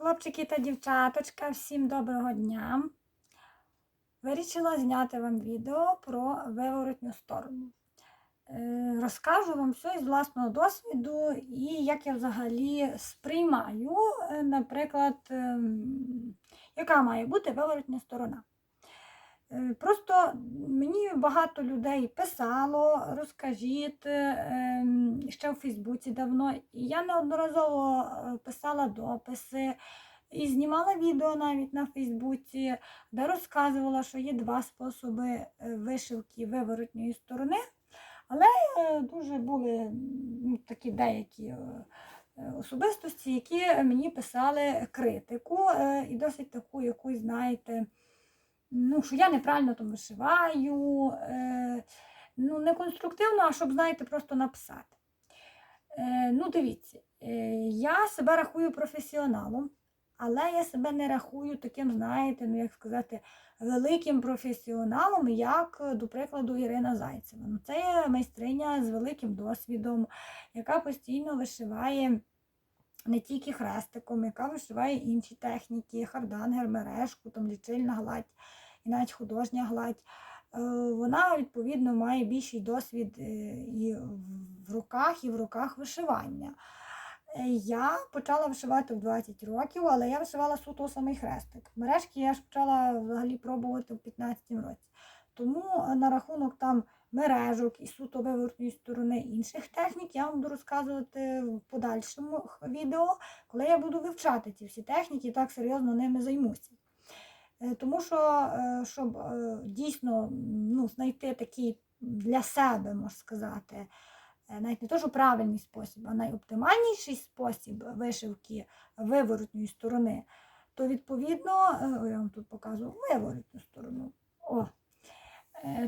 Хлопчики та дівчаточка, всім доброго дня! Вирішила зняти вам відео про виворотню сторону. Е, Розкажу вам все із власного досвіду і як я взагалі сприймаю, е, наприклад, ем, яка має бути виворотня сторона. Е, Просто мені багато людей писало, розкажіть ем, ще в Фейсбуці давно. І я неодноразово е, писала дописи і знімала відео навіть на Фейсбуці, де розказувала, що є два способи е, вишивки виворотньої сторони. Але е, дуже були такі деякі е, е, особистості, які мені писали критику е, і досить таку якусь, знаєте, ну, що я неправильно там вишиваю, е, ну, не конструктивно, а щоб, знаєте, просто написати. Е, ну, дивіться, е, я себе рахую професіоналом, але я себе не рахую таким, знаєте, ну, як сказати, великим професіоналом, як, до прикладу, Ірина Зайцева. Ну, це майстриня з великим досвідом, яка постійно вишиває не тільки хрестиком, яка вишиває інші техніки, хардангер, мережку, там лічильна гладь і навіть художня гладь. Е, Вона, відповідно, має більший досвід е, і в руках, і в руках вишивання. Е, Я почала вишивати в 20 років, але я вишивала суто самий хрестик. Мережки я ж почала взагалі пробувати в 15 році. Тому на рахунок там мережок і суто вивертної сторони інших технік я вам буду розказувати в подальшому відео, коли я буду вивчати ці всі техніки і так серйозно ними займуся. Е, Тому що, е, щоб е, дійсно ну, знайти такий для себе, можна сказати, навіть не то, що правильний спосіб, а найоптимальніший спосіб вишивки виворотньої сторони, то відповідно, я вам тут показую виворотню сторону. О,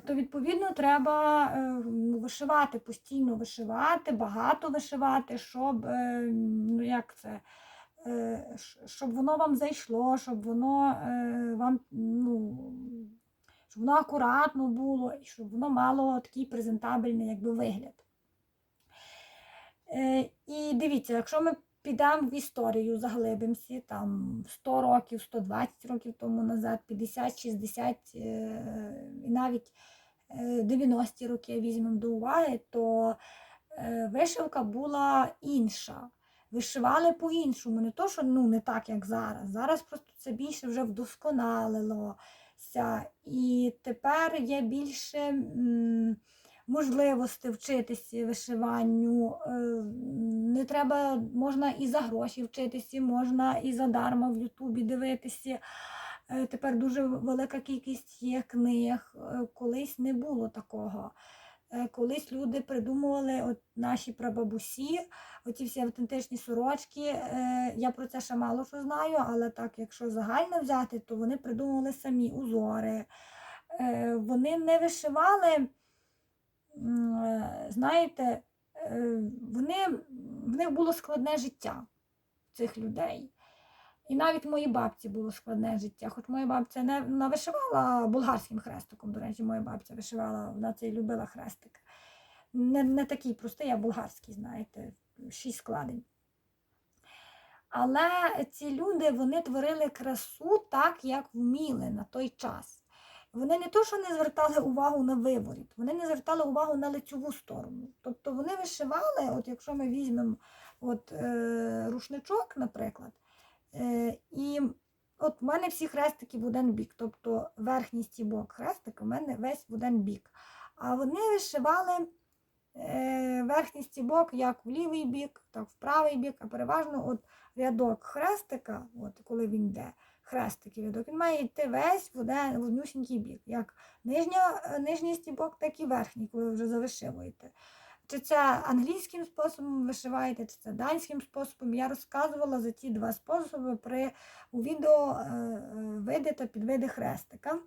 то відповідно треба е, вишивати, постійно вишивати, багато вишивати, щоб е, ну, як це, е, щоб воно вам зайшло, щоб воно е, вам ну, щоб воно акуратно було, і щоб воно мало такий презентабельний якби, вигляд. Е, І дивіться, якщо ми підемо в історію, заглибимося, там 100 років, 120 років тому назад, 50, 60 е, і навіть е, 90-ті роки візьмемо до уваги, то е, вишивка була інша. Вишивали по-іншому, не то, що ну, не так, як зараз. Зараз просто це більше вже вдосконалилося. І тепер є більше м, можливостей вчитися вишиванню. Е, Не треба, можна і за гроші вчитися, можна і задарма в Ютубі дивитися. Е, Тепер дуже велика кількість є книг. Е, Колись не було такого. Колись люди придумували, от наші прабабусі, оці всі автентичні сорочки. Я про це ще мало що знаю, але так, якщо загально взяти, то вони придумували самі узори. Вони не вишивали, знаєте, е, вони, в них було складне життя цих людей. І навіть моїй бабці було складне життя. Хоч моя бабця не вона вишивала болгарським хрестиком. До речі, моя бабця вишивала, вона це і любила хрестик. Не, не такий простий, а болгарський, знаєте, шість складень. Але ці люди вони творили красу так, як вміли на той час. Вони не то, що не звертали увагу на виворіт, вони не звертали увагу на лицьову сторону. Тобто вони вишивали, от якщо ми візьмемо от, е, рушничок, наприклад, е, і от в мене всі хрестики в один бік, тобто верхній стібок хрестика у мене весь в один бік. А вони вишивали е, верхній стібок як в лівий бік, так в правий бік, а переважно от рядок хрестика, от коли він йде, хрестиків рядок, він має йти весь в один в однюсінький бік. Як нижня, е, нижній стібок, так і верхній, коли ви вже завишивуєте. Чи це англійським способом вишиваєте, чи це данським способом. Я розказувала за ті два способи при, у відео е, е, види та підвиди хрестика.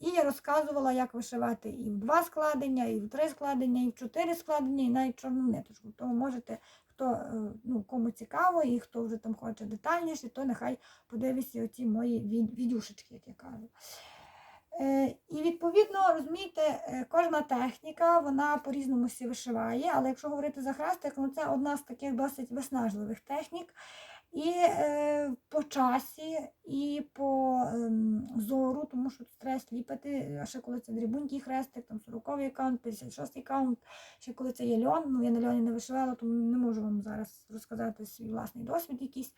І я розказувала, як вишивати і в два складення, і в три складення, і в чотири складення, і навіть чорну ниточку. Тому можете, хто е, ну, кому цікаво, і хто вже там хоче детальніше, то нехай подивиться оці мої відюшечки, як я кажу. Е, І відповідно, розумієте, е, кожна техніка вона по-різному всі вишиває, але якщо говорити за хрестик, ну це одна з таких досить виснажливих технік. І е, по часі, і по ем, зору, тому що тут треба сліпити, а ще коли це дрібунький хрестик, там 40-й аккаунт, 56-й аккаунт, ще коли це є льон, ну я на льоні не вишивала, тому не можу вам зараз розказати свій власний досвід якийсь.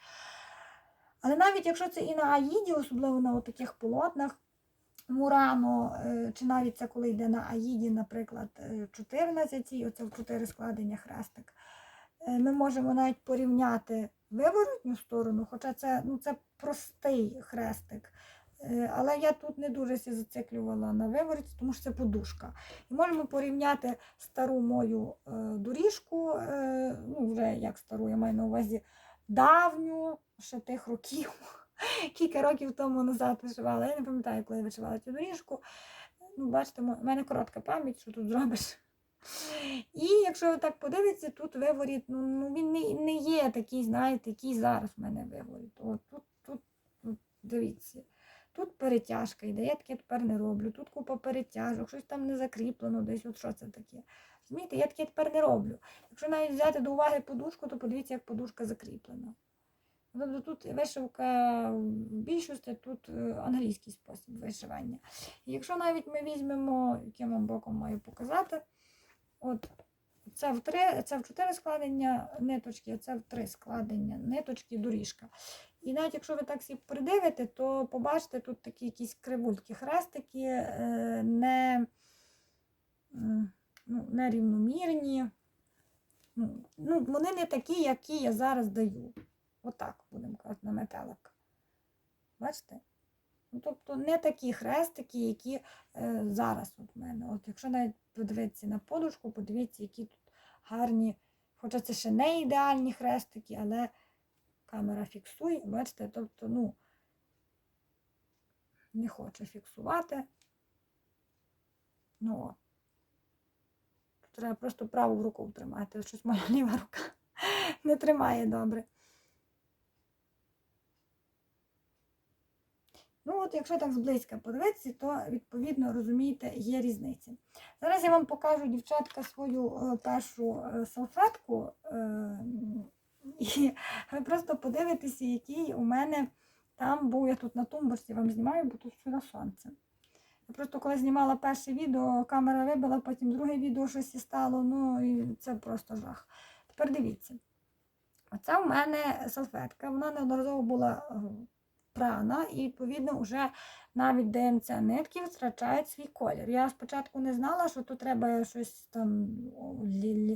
Але навіть якщо це і на Аїді, особливо на таких полотнах, Мурано, е, чи навіть це коли йде на Аїді, наприклад, е, 14, оце в 4 складення хрестик, е, ми можемо навіть порівняти виворотню сторону, хоча це, ну, це простий хрестик. Е, Але я тут не дуже зациклювала на вивороті, тому що це подушка. І можемо порівняти стару мою е, доріжку, е, ну вже як стару, я маю на увазі давню, ще тих років, кілька років тому назад вишивала. Я не пам'ятаю, коли я вишивала цю доріжку. Ну, бачите, в мене коротка пам'ять, що тут зробиш. І якщо ви так подивитеся, тут виворіт, ну, ну він не, не є такий, знаєте, який зараз в мене виворіт. От тут, тут, тут, дивіться. Тут перетяжка йде, я таке тепер не роблю. Тут купа перетяжок, щось там не закріплено, десь от що це таке. Розумієте, я таке тепер не роблю. Якщо навіть взяти до уваги подушку, то подивіться, як подушка закріплена. Тобто тут вишивка в більшості, тут е, англійський спосіб вишивання. І якщо навіть ми візьмемо, яким вам боком маю показати, от це в три, це в чотири складення ниточки, а це в три складення ниточки доріжка. І навіть якщо ви так всі придивите, то побачите тут такі якісь кривульки, хрестики, е, не, ну, нерівномірні. Ну, ну, вони не такі, які я зараз даю. Отак будемо казати на метелик. Бачите? Ну, тобто не такі хрестики, які е, зараз от в мене. От якщо навіть подивитися на подушку, подивіться, які тут гарні, хоча це ще не ідеальні хрестики, але камера фіксує, бачите, тобто, ну, не хоче фіксувати. Ну. Треба просто праву руку тримати, щось моя ліва рука не тримає добре. Ну, от, якщо так зблизька подивитися, то відповідно розумієте, є різниця. Зараз я вам покажу, дівчатка, свою е, першу е, салфетку. е, і ви просто подивитеся, який у мене там був. Я тут на тумбочці вам знімаю, бо тут все на сонце. Я просто коли знімала перше відео, камера вибила, потім друге відео щось і стало. Ну і це просто жах. Тепер дивіться. Оце в мене салфетка, вона неодноразово була прана, і, відповідно, вже навіть ДМЦ нитки втрачають свій колір. Я спочатку не знала, що тут треба щось там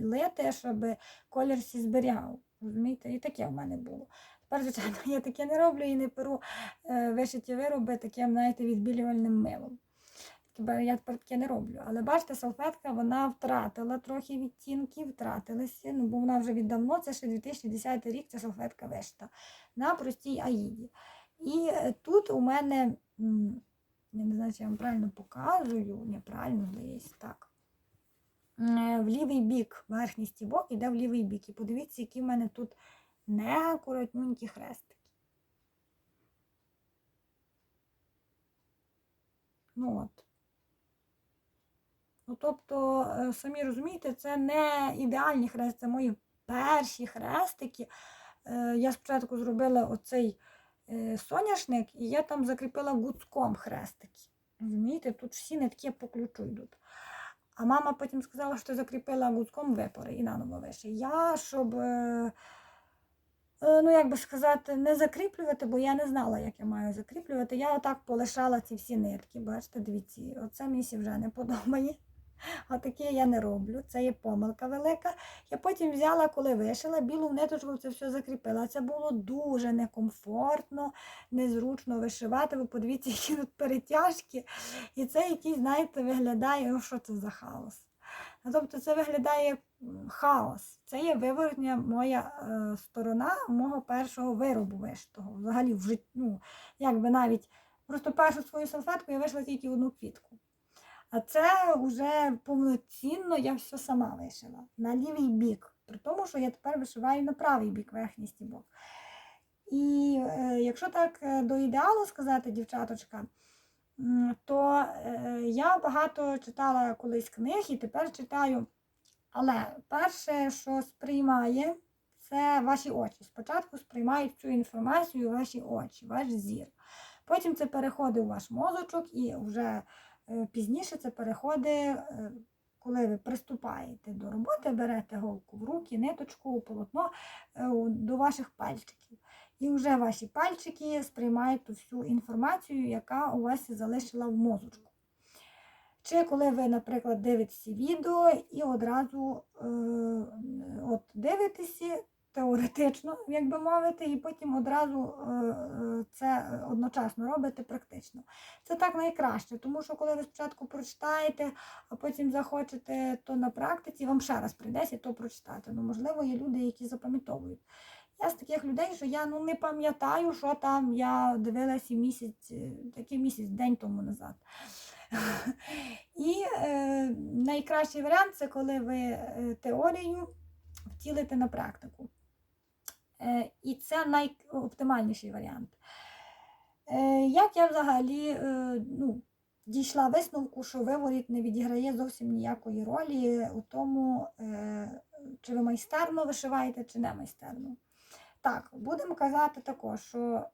лити, щоб колір всі зберігав. Розумієте? І таке в мене було. Тепер, звичайно, я таке не роблю і не перу е, вишиті вироби таким, знаєте, відбілювальним милом. Я тепер таке не роблю. Але бачите, салфетка вона втратила трохи відтінків, втратилася, ну, бо вона вже віддавно, це ще 2010 рік, ця салфетка вишита на простій аїді. І е, тут у мене, я не знаю, чи я вам правильно показую, неправильно здається, так. Е, В лівий бік, верхній стібок іде в лівий бік. І подивіться, які в мене тут неакуратненькі хрестики. Ну от. Ну, тобто, е, самі розумієте, це не ідеальні хрестики, це мої перші хрестики. Я спочатку зробила оцей соняшник, і я там закріпила гудзком хрестики. Розумієте, тут всі нитки по ключу йдуть. А мама потім сказала, що закріпила гудзком випори і наново виши. Я, щоб, е, е, ну як би сказати, не закріплювати, бо я не знала, як я маю закріплювати. Я отак полишала ці всі нитки. Бачите, дивіться, оце мені вже не подобає. Отаке я не роблю. Це є помилка велика. Я потім взяла, коли вишила, білу ниточку це все закріпила. Це було дуже некомфортно, незручно вишивати. Ви подивіться, які тут перетяжки. І це якийсь, знаєте, виглядає, ну що це за хаос. Тобто це виглядає хаос. Це є виворотня моя е, сторона мого першого виробу вишитого. Взагалі в житті, ну, якби навіть просто першу свою салфетку я вишила тільки одну квітку. А це вже повноцінно я все сама вишила на лівий бік. При тому, що я тепер вишиваю на правий бік верхній стібок. І е, якщо так е, до ідеалу сказати, дівчаточка, то е, я багато читала колись книг і тепер читаю. Але перше, що сприймає це ваші очі. Спочатку сприймають цю інформацію ваші очі, ваш зір. Потім це переходить у ваш мозочок, і вже пізніше це переходить, е, коли ви приступаєте до роботи, берете голку в руки, ниточку, полотно е, до ваших пальчиків. І вже ваші пальчики сприймають ту всю інформацію, яка у вас залишила в мозочку. Чи коли ви, наприклад, дивитеся відео і одразу е, от дивитеся теоретично, як би мовити, і потім одразу е, е, це одночасно робите практично. Це так найкраще, тому що коли ви спочатку прочитаєте, а потім захочете то на практиці, вам ще раз прийдеться то прочитати. Ну, можливо, є люди, які запам'ятовують. Я з таких людей, що я ну, не пам'ятаю, що там я дивилася місяць, е, такий місяць, день тому назад. І найкращий варіант це коли ви теорію втілите на практику. Е, і це найоптимальніший варіант. Е, як я взагалі е, ну, дійшла висновку, що виворіт не відіграє зовсім ніякої ролі у тому, чи ви майстерно вишиваєте, чи не майстерно. Так, будемо казати також, що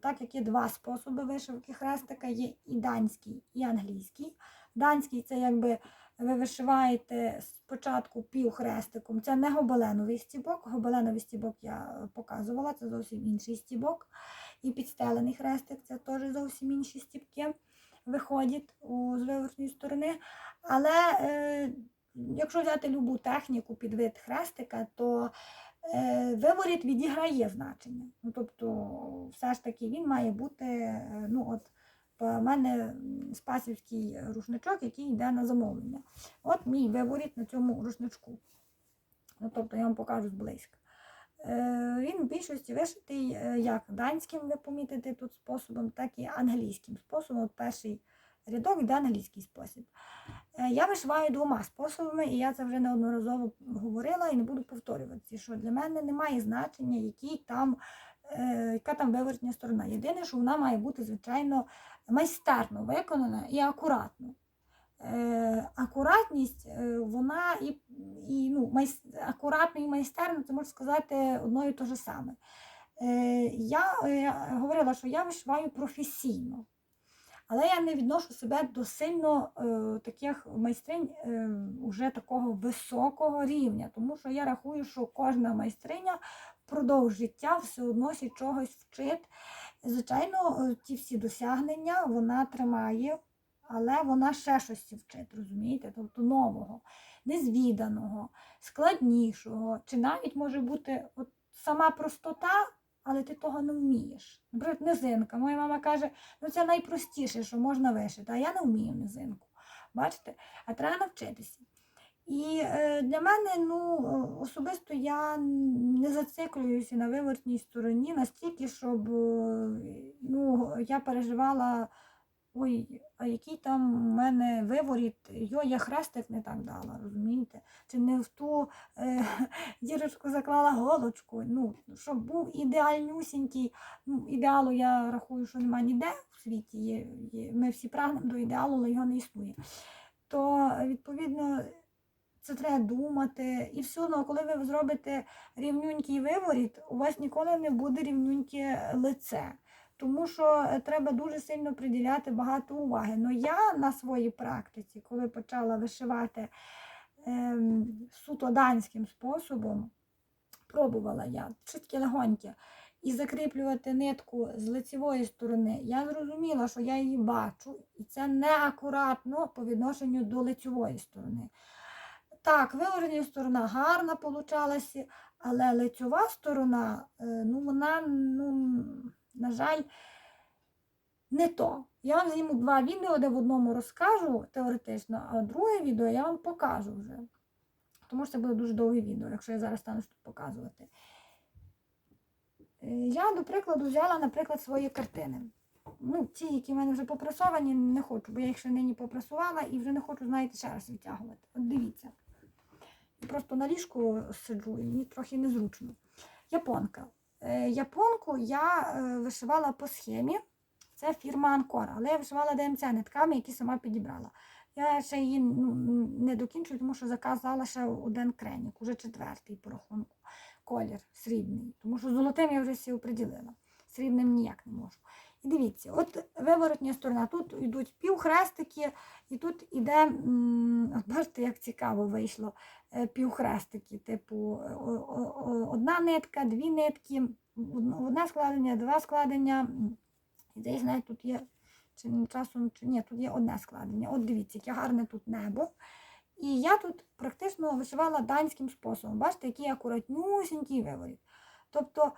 так як є два способи вишивки хрестика, є і данський, і англійський. Данський це якби ви вишиваєте спочатку півхрестиком. Це не гобеленовий стібок. Гобеленовий стібок я показувала, це зовсім інший стібок. І підстелений хрестик це теж зовсім інші стібки виходять у, з виворотної сторони. Але е, якщо взяти любу техніку під вид хрестика, то е, виворіт відіграє значення. Ну, тобто, все ж таки він має бути, е, ну от в мене спасівський рушничок, який йде на замовлення. От мій виворіт на цьому рушничку. Ну, тобто я вам покажу зблизька. Е, Він в більшості вишитий е, як данським, ви помітите тут способом, так і англійським способом. От перший рядок йде англійський спосіб. Е, Я вишиваю двома способами, і я це вже неодноразово говорила і не буду повторюватися, що для мене немає значення, який там, яка там виворотня сторона. Єдине, що вона має бути, звичайно, майстерно виконана і акуратно. Е, акуратність, е, вона і, і ну, майс, акуратно і майстерно, це можна сказати одно і те ж саме. Е, я говорила, що я вишиваю професійно, але я не відношу себе до сильно таких майстринь уже такого високого рівня, тому що я рахую, що кожна майстриня впродовж життя все одно чогось вчить. Звичайно, е, ті всі досягнення вона тримає, але вона ще щось вчить, розумієте? Тобто нового, незвіданого, складнішого, чи навіть може бути от сама простота, але ти того не вмієш. Наприклад, низинка. Моя мама каже, ну це найпростіше, що можна вишити, а я не вмію низинку. Бачите? А треба навчитися. І е, для мене, ну, особисто я не зациклююся на вивертній стороні настільки, щоб е, ну, я переживала, ой, а який там у мене виворіт, йо, я хрестик не так дала, розумієте? Чи не в ту е, дірочку заклала голочку, ну, щоб був ідеальнюсінький. Ну, ідеалу я рахую, що немає ніде в світі. Є, є, ми всі прагнемо до ідеалу, але його не існує. То, відповідно, це треба думати. І все одно, коли ви зробите рівнюнький виворіт, у вас ніколи не буде рівнюньке лице. Тому що е, треба дуже сильно приділяти багато уваги. Ну я на своїй практиці, коли почала вишивати ем, суто данським способом, пробувала я чіткі легоньке, і закріплювати нитку з лицевої сторони, я зрозуміла, що я її бачу, і це неакуратно по відношенню до лицевої сторони. Так, виворення сторона гарна получалася, але лицьова сторона, е, ну вона, ну, на жаль, не то. Я вам зніму два відео, де в одному розкажу теоретично, а друге відео я вам покажу вже. Тому що це буде дуже довге відео, якщо я зараз стану тут показувати. Е, Я, до прикладу, взяла, наприклад, свої картини. Ну, ті, які в мене вже попрасовані, не хочу, бо я їх ще нині попрасувала і вже не хочу, знаєте, ще раз відтягувати. От дивіться. Просто на ліжку сиджу і мені трохи незручно. Японка. Е, Японку я е, вишивала по схемі. Це фірма Анкор, але я вишивала ДМЦ нитками, які сама підібрала. Я ще її ну, не докінчую, тому що заказала ще один кренік, уже четвертий по рахунку. колір срібний, тому що золотим я вже всі оприділила. Срібним ніяк не можу. І дивіться, от виворотня сторона, тут йдуть півхрестики, і тут іде, от бачите, як цікаво вийшло, е, півхрестики, типу одна нитка, дві нитки, одне складення, два складення. І десь навіть тут є, чи часом, чи ні, тут є одне складення. От дивіться, яке гарне тут небо. І я тут практично вишивала данським способом. Бачите, який акуратнюсінький виворіт. Тобто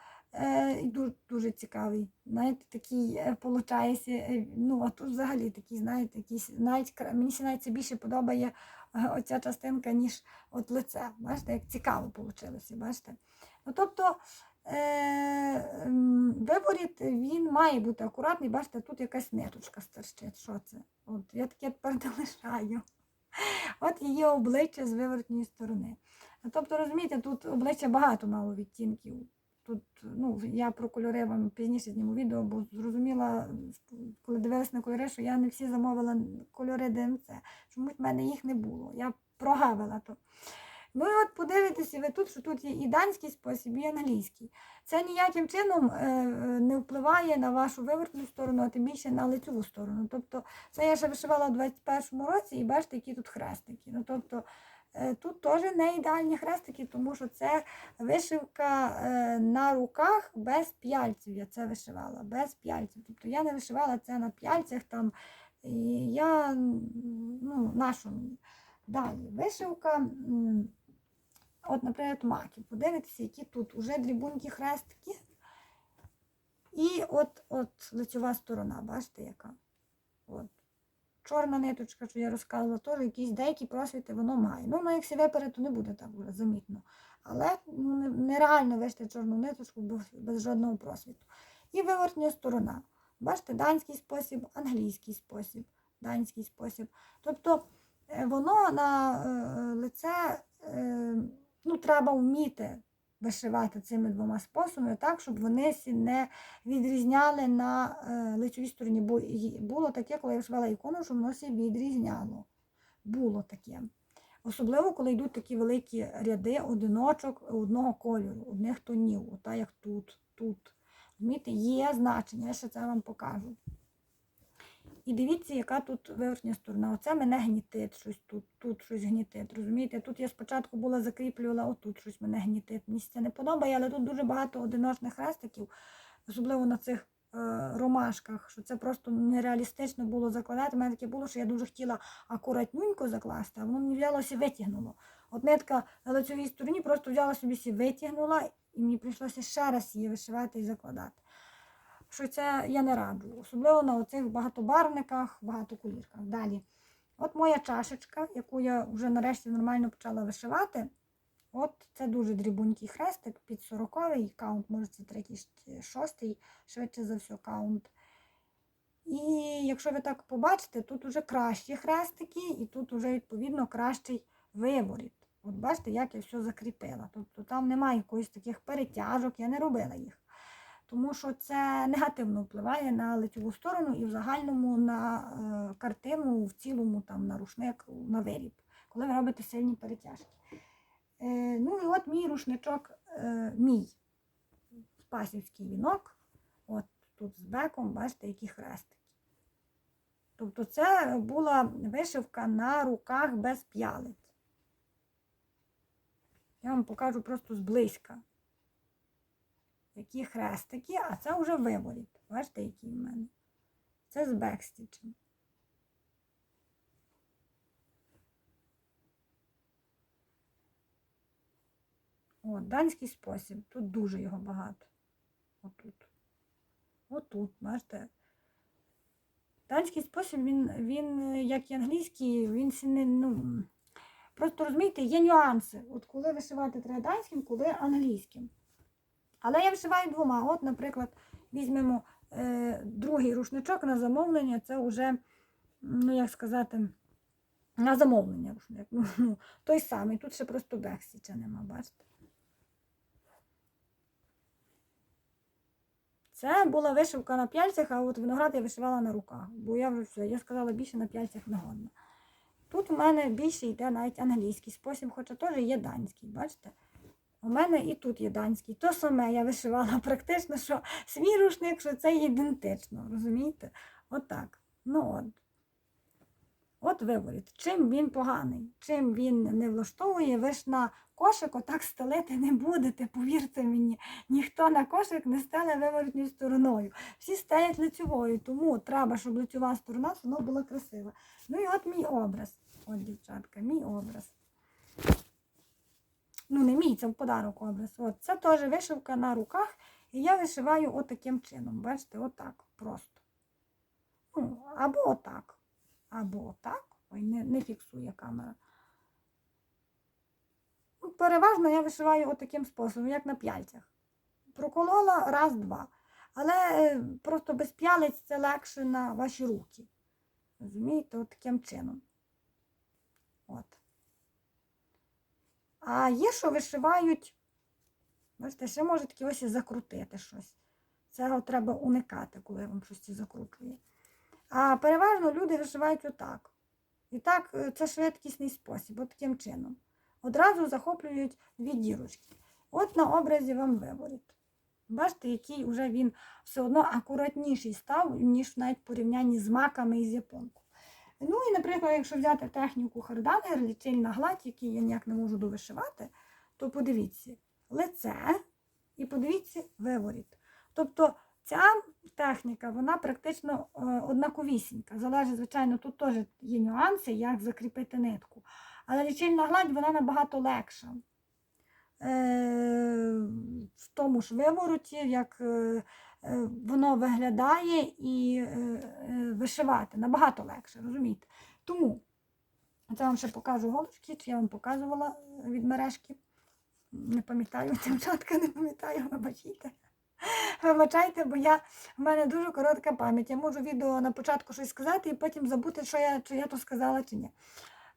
дуже, дуже цікавий. Знаєте, такий е, получається, е, ну, а тут взагалі такий, знаєте, якийсь, навіть мені навіть більше подобає е, оця частинка, ніж от лице. Бачите, як цікаво вийшло, бачите? Ну, тобто е, м, він має бути акуратний, бачите, тут якась ниточка стерчить. Що це? От, я таке тепер. От її обличчя з виворотньої сторони. Тобто, розумієте, тут обличчя багато мало відтінків. Тут, ну, я про кольори вам пізніше зніму відео, бо зрозуміла, коли дивилась на кольори, що я не всі замовила кольори ДМЦ. Чомусь в мене їх не було. Я прогавила то. Ну і от подивитеся ви тут, що тут є і данський спосіб, і англійський. Це ніяким чином е, е, не впливає на вашу вивертну сторону, а тим більше на лицеву сторону. Тобто, це я ще вишивала в 21-му році, і бачите, які тут хрестики. Ну, тобто, тут теж не ідеальні хрестики, тому що це вишивка е, на руках без п'яльців. Я це вишивала, без п'яльців. Тобто я не вишивала це на п'яльцях там. І я ну, нашу. Далі вишивка. От, наприклад, маки. Подивитися, які тут уже дрібунькі хрестики. І от, от лицьова сторона, бачите, яка? От. Чорна ниточка, що я розказувала, теж якісь деякі просвіти воно має. Ну, як випере, то не буде так замітно. Але ну, нереально вишити чорну ниточку без, без жодного просвіту. І вивертня сторона. Бачите, данський спосіб, англійський спосіб, данський спосіб. Тобто е, воно на е, лице е, ну, треба вміти вишивати цими двома способами так, щоб вони не відрізняли на е, лицевій стороні. Бо було таке, коли я вишивала ікону, що воно сі відрізняло. Було таке. Особливо, коли йдуть такі великі ряди одиночок одного кольору, одних тонів, ота як тут, тут. Розумієте, є значення, я ще це вам покажу. І дивіться, яка тут верхня сторона. Оце мене гнітить щось тут, тут щось гнітить. Розумієте? Тут я спочатку була закріплювала, отут щось мене гнітить. Мені це не подобає, але тут дуже багато одиночних хрестиків, особливо на цих е, ромашках, що це просто нереалістично було закладати. У мене таке було, що я дуже хотіла акуратненько закласти, а воно мені взялося витягнуло. От нитка на лицевій стороні просто взяла собі витягнула, і мені прийшлося ще раз її вишивати і закладати що це я не раджу. Особливо на оцих багатобарвниках, багатоколірках. Далі. От моя чашечка, яку я вже нарешті нормально почала вишивати. От це дуже дрібунький хрестик під 40-й каунт, може це третій, шостий, швидше за все каунт. І якщо ви так побачите, тут вже кращі хрестики, і тут вже відповідно кращий виворіт. От бачите, як я все закріпила. Тобто там немає якоїсь таких перетяжок, я не робила їх тому що це негативно впливає на лицеву сторону і в загальному на е, картину, в цілому там, на рушник, на виріб, коли ви робите сильні перетяжки. Е, ну і от мій рушничок, е, мій спасівський вінок, от тут з беком, бачите, які хрестики. Тобто це була вишивка на руках без п'ялиць. Я вам покажу просто зблизька які хрестики, а це вже виворіт. Бачите, який в мене. Це з бекстічем. О, данський спосіб. Тут дуже його багато. Отут. Отут, бачите. Данський спосіб, він, він як і англійський, він ну, просто розумієте, є нюанси. От коли вишивати треба данським, коли англійським. Але я вишиваю двома. От, наприклад, візьмемо е, другий рушничок на замовлення, це вже, ну як сказати, на замовлення рушник. Ну, ну, той самий. Тут ще просто бексіча нема, бачите? Це була вишивка на п'яльцях, а от виноград я вишивала на руках, бо я вже все, я сказала, більше на п'яльцях не годно. Тут у мене більше йде навіть англійський спосіб, хоча теж є данський, бачите? У мене і тут є данський. То саме я вишивала практично, що свій рушник, що це ідентично. Розумієте? Отак. Ну от. От виворіт. Чим він поганий, чим він не влаштовує, ви ж на кошик отак стелити не будете, повірте мені. Ніхто на кошик не стеле виворотньою стороною. Всі стелять лицьовою, тому треба, щоб лицьова сторона була красива. Ну і от мій образ. От, дівчатка, мій образ. Ну, не мій, це в подарок образ. От, це теж вишивка на руках. І я вишиваю отаким чином. Бачите, отак просто. Ну, або отак. Або отак. Ой, не, не фіксує камера. Ну, Переважно я вишиваю отаким способом, як на п'яльцях. Проколола раз-два. Але е, просто без п'ялиць це легше на ваші руки. Розумієте, от таким чином. От. А є, що вишивають, бачите, ще може такі ось і закрутити щось. Цього треба уникати, коли вам щось закручує. А переважно люди вишивають отак. І так, е, це швидкісний спосіб, от таким чином. Одразу захоплюють дві дірочки. От на образі вам виворіт. Бачите, який вже він все одно акуратніший став, ніж навіть в порівнянні з маками і з японкою. Ну і, наприклад, якщо взяти техніку Хардангер, лічильна гладь, який я ніяк не можу довишивати, то подивіться лице і подивіться виворіт. Тобто ця техніка, вона практично е, однаковісінька. Залежить, звичайно, тут теж є нюанси, як закріпити нитку. Але лічильна гладь вона набагато легша. Е, в тому ж вивороті, як е, воно виглядає і е, е, вишивати набагато легше, розумієте? Тому це вам ще покажу голочки, чи я вам показувала від мережки. Не пам'ятаю, дівчатка, не пам'ятаю, вибачайте. Вибачайте, бо я, в мене дуже коротка пам'ять. Я можу відео на початку щось сказати і потім забути, що я, чи я то сказала, чи ні.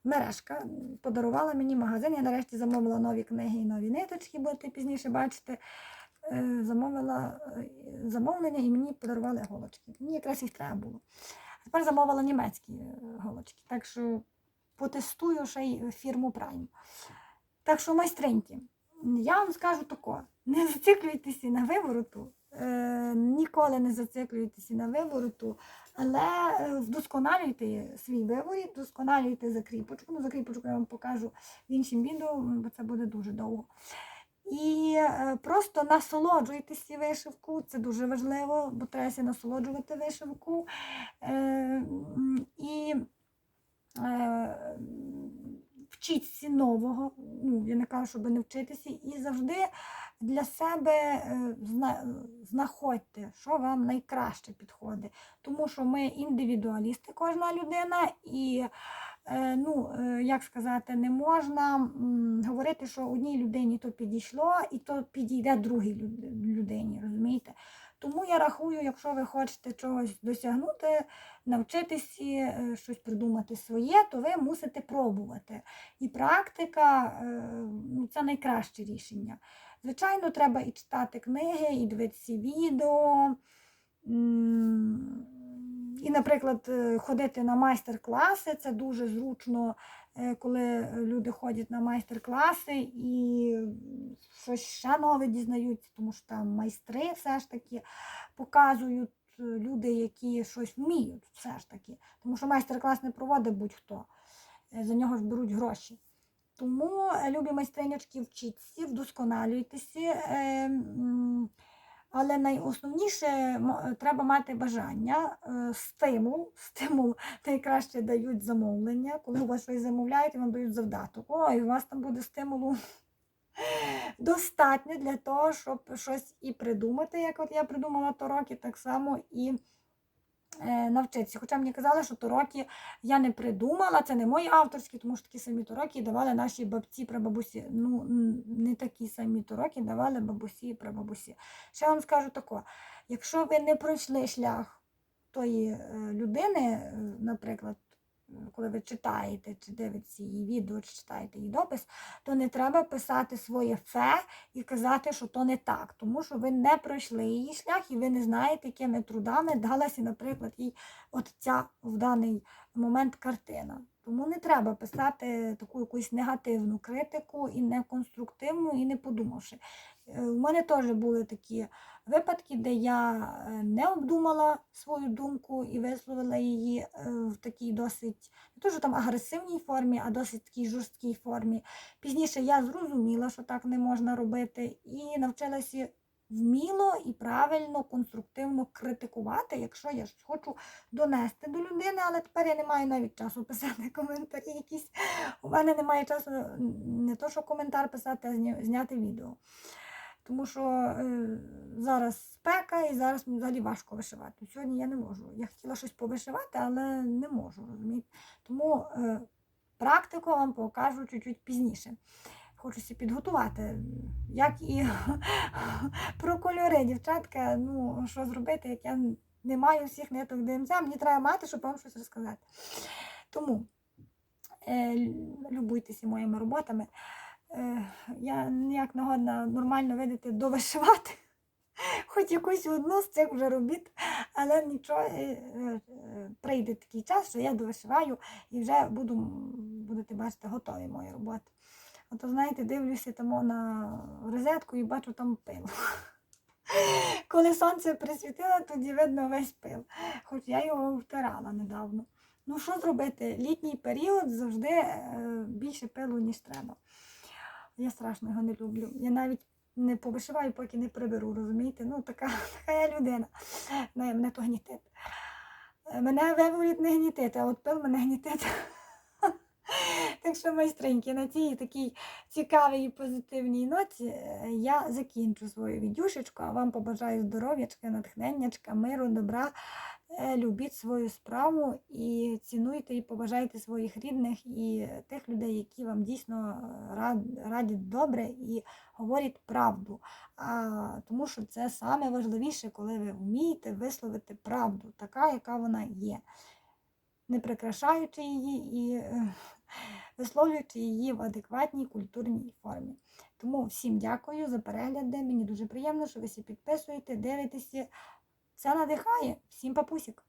Мережка подарувала мені магазин. Я нарешті замовила нові книги і нові ниточки, будете пізніше бачити. Е, Замовила е, замовлення і мені подарували голочки. Мені якраз їх треба було. А Тепер замовила німецькі е, голочки. Так що потестую ще й фірму Prime. Так що майстриньки, я вам скажу тако: не зациклюйтеся на вивороту, ніколи не зациклюйтеся на вивороту, але вдосконалюйте свій виворіт, вдосконалюйте закріпочку. Ну, закріпочку я вам покажу в іншому відео, бо це буде дуже довго. І е, просто насолоджуйтеся вишивку, це дуже важливо, бо треба насолоджувати вишивку. Е, і е, вчіться нового. Ну, я не кажу, щоб не вчитися, і завжди для себе зна- знаходьте, що вам найкраще підходить. Тому що ми індивідуалісти, кожна людина, і ну, е, як сказати, не можна говорити, що одній людині то підійшло, і то підійде другій людині, розумієте? Тому я рахую, якщо ви хочете чогось досягнути, навчитися е, щось придумати своє, то ви мусите пробувати. І практика е, ну, це найкраще рішення. Звичайно, треба і читати книги, і дивитися відео. І, наприклад, е, ходити на майстер-класи це дуже зручно, е, коли люди ходять на майстер-класи і щось ще нове дізнаються, тому що там майстри все ж таки показують е, люди, які щось вміють, все ж таки. Тому що майстер-клас не проводить будь-хто. За нього ж беруть гроші. Тому, любі майстринячки, вчіться, вдосконалюйтеся. Е, Але найосновніше треба мати бажання, е, стимул. Стимул найкраще дають замовлення. Коли у вас щось замовляють, вам дають завдаток. Ой, у вас там буде стимулу достатньо для того, щоб щось і придумати, як от я придумала Торокі, так само і е, навчитися. Хоча мені казали, що Торокі я не придумала, це не мої авторські, тому що такі самі тороки давали наші бабці прабабусі. Ну, не такі самі тороки давали бабусі і прабабусі. Ще вам скажу тако, якщо ви не пройшли шлях тої е, людини, е, наприклад, е, коли ви читаєте чи дивитеся її відео, чи читаєте її допис, то не треба писати своє фе і казати, що то не так, тому що ви не пройшли її шлях і ви не знаєте, якими трудами далася, наприклад, їй от ця в даний момент картина. Тому не треба писати таку якусь негативну критику і не конструктивну, і не подумавши. Е, У мене теж були такі випадки, де я е, не обдумала свою думку і висловила її е, в такій досить не то, там агресивній формі, а досить такій жорсткій формі. Пізніше я зрозуміла, що так не можна робити, і навчилася вміло і правильно, конструктивно критикувати, якщо я щось хочу донести до людини, але тепер я не маю навіть часу писати коментарі якісь. У мене немає часу не то, що коментар писати, а зняти відео. Тому що е, зараз спека і зараз взагалі важко вишивати. Сьогодні я не можу. Я хотіла щось повишивати, але не можу. розумієте? Тому е, практику вам покажу чуть-чуть пізніше. Хочуся підготувати. Як і про кольори, дівчатка, ну що зробити, як я не маю всіх ниток ДМЦ, мені треба мати, щоб вам щось розказати. Тому е, любуйтеся моїми роботами. Е, я ніяк не годна нормально видати довишивати. Хоч якусь одну з цих вже робіт, але нічого, е, е, прийде такий час, що я довишиваю і вже буду, будете бачити, готові мої роботи. Ото, знаєте, дивлюся там на розетку і бачу там пил. Коли сонце присвітило, тоді видно весь пил. Хоч я його втирала недавно. Ну, що зробити? Літній період завжди більше пилу, ніж треба. Я страшно його не люблю. Я навіть не повишиваю, поки не приберу, розумієте? Ну, така, така я людина. Не, мене то гнітить. Е, Мене виворіт не гнітить, а от пил мене гнітить. Так що, майстринки, на цій такій цікавій і позитивній ноті е, я закінчу свою відюшечку, а вам побажаю здоров'ячка, натхненнячка, миру, добра. Е, Любіть свою справу і цінуйте і поважайте своїх рідних і тих людей, які вам дійсно е, радять добре і говорять правду. А, тому що це саме важливіше, коли ви вмієте висловити правду, така, яка вона є, не прикрашаючи її і висловлюючи її в адекватній культурній формі. Тому всім дякую за перегляди. Мені дуже приємно, що ви всі підписуєте, дивитеся. Це надихає. Всім папусік!